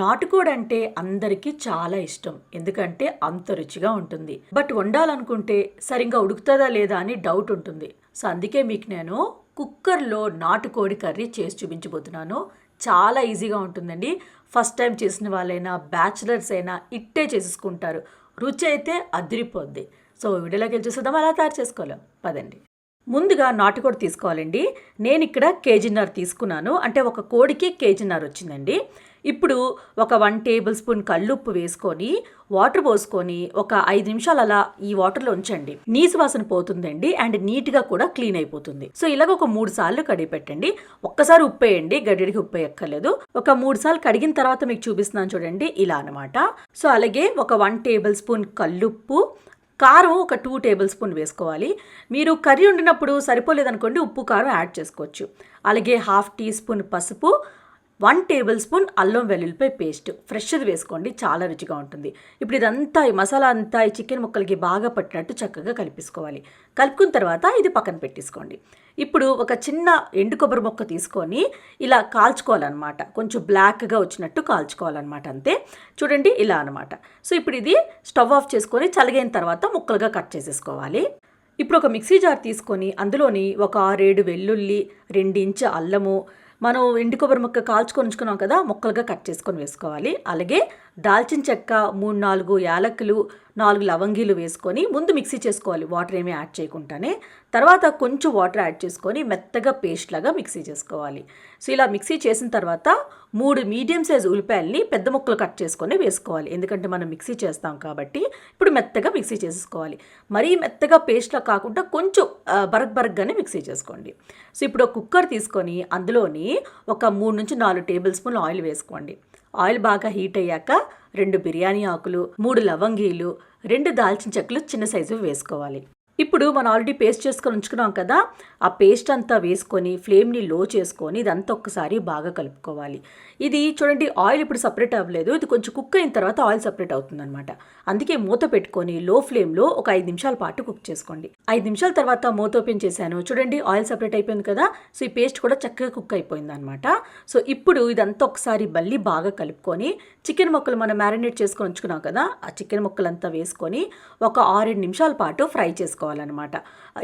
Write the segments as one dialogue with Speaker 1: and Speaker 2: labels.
Speaker 1: నాటుకోడి అంటే అందరికీ చాలా ఇష్టం. ఎందుకంటే అంత రుచిగా ఉంటుంది. బట్ వండాలనుకుంటే సరిగ్గా ఉడుకుతుందా లేదా అని డౌట్ ఉంటుంది. సో అందుకే మీకు నేను కుక్కర్లో నాటుకోడి కర్రీ చేసి చూపించబోతున్నాను. చాలా ఈజీగా ఉంటుందండి. ఫస్ట్ టైం చేసిన వాళ్ళైనా బ్యాచిలర్స్ అయినా ఇట్టే చేసేసుకుంటారు. రుచి అయితే అదిరిపోద్ది. సో వీడియోలోకి వెళ్ళి చూసేద్దాం. అలా తయారు చేసుకోలేం పదండి. ముందుగా నాటుకోడి తీసుకోవాలండి. నేను ఇక్కడ కేజీన్నర తీసుకున్నాను. అంటే ఒక కోడికి కేజీన్నర వచ్చిందండి. ఇప్పుడు ఒక వన్ టేబుల్ స్పూన్ కల్లుప్పు వేసుకొని వాటర్ పోసుకొని ఒక ఐదు నిమిషాలు అలా ఈ వాటర్లో ఉంచండి. నీసు వాసన పోతుందండి అండ్ నీట్గా కూడా క్లీన్ అయిపోతుంది. సో ఇలాగ ఒక మూడు సార్లు కడిగి పెట్టండి. ఒక్కసారి ఉప్పు వేయండి గడ్డిడికి ఉప్పు ఎక్కర్లేదు ఒక మూడు సార్లు కడిగిన తర్వాత మీకు చూపిస్తున్నాను చూడండి ఇలా అనమాట సో అలాగే ఒక వన్ టేబుల్ స్పూన్ కల్లుప్పు కారం ఒక టూ టేబుల్ స్పూన్ వేసుకోవాలి. మీరు కర్రీ వండినప్పుడు సరిపోలేదనుకోండి ఉప్పు కారం యాడ్ చేసుకోవచ్చు. అలాగే హాఫ్ టీ స్పూన్ పసుపు వన్ టేబుల్ స్పూన్ అల్లం వెల్లుల్లిపాయ పేస్ట్. ఫ్రెష్ది వేసుకోండి చాలా రుచిగా ఉంటుంది. ఇప్పుడు ఇదంతా ఈ మసాలా అంతా ఈ చికెన్ ముక్కలకి బాగా పట్టినట్టు చక్కగా కలిపేసుకోవాలి. కలుపుకున్న తర్వాత ఇది పక్కన పెట్టేసుకోండి. ఇప్పుడు ఒక చిన్న ఎండు కొబ్బరి మొక్క తీసుకొని ఇలా కాల్చుకోవాలన్నమాట. కొంచెం బ్లాక్గా వచ్చినట్టు కాల్చుకోవాలన్నమాట అంతే. చూడండి ఇలా అనమాట సో ఇప్పుడు ఇది స్టవ్ ఆఫ్ చేసుకొని చలిగైన తర్వాత ముక్కలుగా కట్ చేసేసుకోవాలి. ఇప్పుడు ఒక మిక్సీ జార్ తీసుకొని అందులోని ఒక ఆరేడు వెల్లుల్లి రెండించ అల్లము మనం ఎండు కొబ్బరి ముక్క కాల్చుకొని ఉంచుకున్నాం కదా ముక్కలుగా కట్ చేసుకొని వేసుకోవాలి. అలాగే దాల్చిన చెక్క మూడు నాలుగు యాలకులు నాలుగు లవంగీలు వేసుకొని ముందు మిక్సీ చేసుకోవాలి. వాటర్ ఏమీ యాడ్ చేయకుండానే. తర్వాత కొంచెం వాటర్ యాడ్ చేసుకొని మెత్తగా పేస్ట్ లాగా మిక్సీ చేసుకోవాలి. సో ఇలా మిక్సీ చేసిన తర్వాత మూడు మీడియం సైజ్ ఉల్లిపాయల్ని పెద్ద ముక్కలు కట్ చేసుకొని వేసుకోవాలి. ఎందుకంటే మనం మిక్సీ చేస్తాం కాబట్టి ఇప్పుడు మెత్తగా మిక్సీ చేసుకోవాలి. మరీ మెత్తగా పేస్ట్లా కాకుండా కొంచెం బరగ్ బరక్ బరక్గానే మిక్సీ చేసుకోండి. సో ఇప్పుడు ఒక కుక్కర్ తీసుకొని అందులోని ఒక మూడు నుంచి నాలుగు టేబుల్ స్పూన్ ఆయిల్ వేసుకోండి. ఆయిల్ బాగా హీట్ అయ్యాక రెండు బిర్యానీ ఆకులు మూడు లవంగీలు రెండు దాల్చిన చెక్కలు చిన్న సైజు వేసుకోవాలి. ఇప్పుడు మనం ఆల్రెడీ పేస్ట్ చేసుకొని ఉంచుకున్నాం కదా ఆ పేస్ట్ అంతా వేసుకొని ఫ్లేమ్ని లో చేసుకొని ఇదంతా ఒక్కసారి బాగా కలుపుకోవాలి. ఇది చూడండి ఆయిల్ ఇప్పుడు సపరేట్ అవ్వలేదు. ఇది కొంచెం కుక్ అయిన తర్వాత ఆయిల్ సపరేట్ అవుతుందన్నమాట. అందుకే మూత పెట్టుకొని లో ఫ్లేమ్లో ఒక ఐదు నిమిషాల పాటు కుక్ చేసుకోండి. ఐదు నిమిషాల తర్వాత మూత ఓపెన్ చేశాను. చూడండి ఆయిల్ సపరేట్ అయిపోయింది కదా సో ఈ పేస్ట్ కూడా చక్కగా కుక్ అయిపోయింది అనమాట సో ఇప్పుడు ఇదంతా ఒకసారి మళ్ళీ బాగా కలుపుకొని చికెన్ ముక్కలు మనం మ్యారినేట్ చేసుకొని ఉంచుకున్నాం కదా ఆ చికెన్ ముక్కలంతా వేసుకొని ఒక ఆరేడు నిమిషాల పాటు ఫ్రై చేసుకోవాలన్నమాట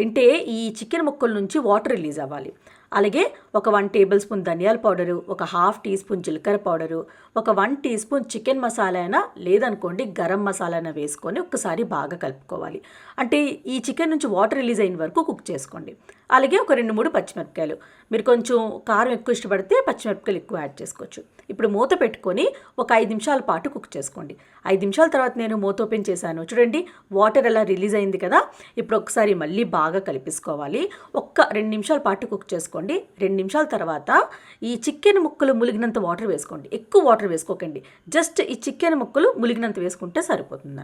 Speaker 1: అంటే ఈ చికెన్ ముక్కల నుంచి వాటర్ రిలీజ్ అవ్వాలి. అలాగే ఒక వన్ టేబుల్ స్పూన్ ధనియాల పౌడరు ఒక హాఫ్ టీ స్పూన్ జీలకర్ర పౌడరు ఒక one teaspoon chicken masala అయినా లేదనుకోండి గరం మసాలా అయినా వేసుకొని ఒక్కసారి బాగా కలుపుకోవాలి. అంటే ఈ చికెన్ నుంచి వాటర్ రిలీజ్ అయిన వరకు కుక్ చేసుకోండి. అలాగే ఒక రెండు మూడు పచ్చిమిరపకాయలు. మీరు కొంచెం కారం ఎక్కువ ఇష్టపడితే పచ్చిమిరపకాయలు ఎక్కువ యాడ్ చేసుకోవచ్చు. ఇప్పుడు మూత పెట్టుకొని ఒక ఐదు నిమిషాల పాటు కుక్ చేసుకోండి. ఐదు నిమిషాల తర్వాత నేను మూత ఓపెన్ చేశాను. చూడండి వాటర్ అలా రిలీజ్ అయింది కదా? ఇప్పుడు ఒకసారి మళ్ళీ బాగా కలిపేసుకోవాలి. ఒక్క రెండు నిమిషాల పాటు కుక్ చేసుకోండి. రెండు నిమిషాల తర్వాత ఈ చికెన్ ముక్కలు ములిగినంత వాటర్ వేసుకోండి. ఎక్కువ వాటర్ వేసుకోకండి. జస్ట్ ఈ చికెన్ ముక్కలు ములిగినంత వేసుకుంటే సరిపోతుంది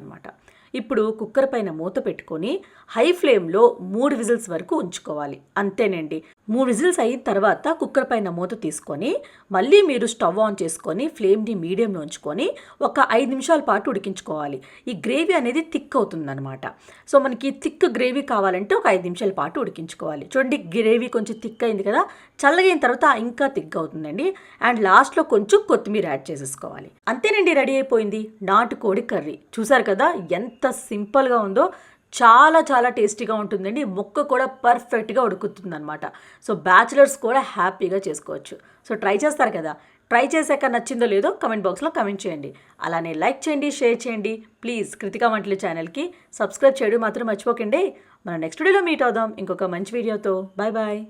Speaker 1: ఇప్పుడు కుక్కర్ పైన మూత పెట్టుకొని హై ఫ్లేమ్లో మూడు విజిల్స్ వరకు ఉంచుకోవాలి. అంతేనండి. మూడు విజిల్స్ అయిన తర్వాత కుక్కర్ పైన మూత తీసుకొని మళ్ళీ మీరు స్టవ్ ఆన్ చేసుకొని ఫ్లేమ్ని మీడియంలో ఉంచుకొని ఒక ఐదు నిమిషాల పాటు ఉడికించుకోవాలి. ఈ గ్రేవీ అనేది థిక్ అవుతుందన్నమాట. సో మనకి థిక్ గ్రేవీ కావాలంటే ఒక ఐదు నిమిషాల పాటు ఉడికించుకోవాలి. చూడండి గ్రేవీ కొంచెం థిక్ అయింది కదా? చల్లగైన తర్వాత ఇంకా థిక్ అవుతుందండి. అండ్ లాస్ట్లో కొంచెం కొత్తిమీర యాడ్ చేసేసుకోవాలి. అంతేనండి రెడీ అయిపోయింది. నాటుకోడి కర్రీ. చూసారు కదా? ఎంత ఎంత సింపుల్గా ఉందో చాలా చాలా టేస్టీగా ఉంటుందండి. ముక్క కూడా పర్ఫెక్ట్గా ఉడుకుతుంది అనమాట సో బ్యాచిలర్స్ కూడా హ్యాపీగా చేసుకోవచ్చు. సో ట్రై చేస్తారు కదా? ట్రై చేశాక నచ్చిందో లేదో కమెంట్ బాక్స్లో కమెంట్ చేయండి. అలానే లైక్ చేయండి షేర్ చేయండి. ప్లీజ్ కృతికా వంటల ఛానల్కి సబ్స్క్రైబ్ చేయడం మాత్రం మర్చిపోకండి. మనం నెక్స్ట్ వీడియోలో మీట్ అవుదాం. ఇంకొక మంచి వీడియోతో. Bye bye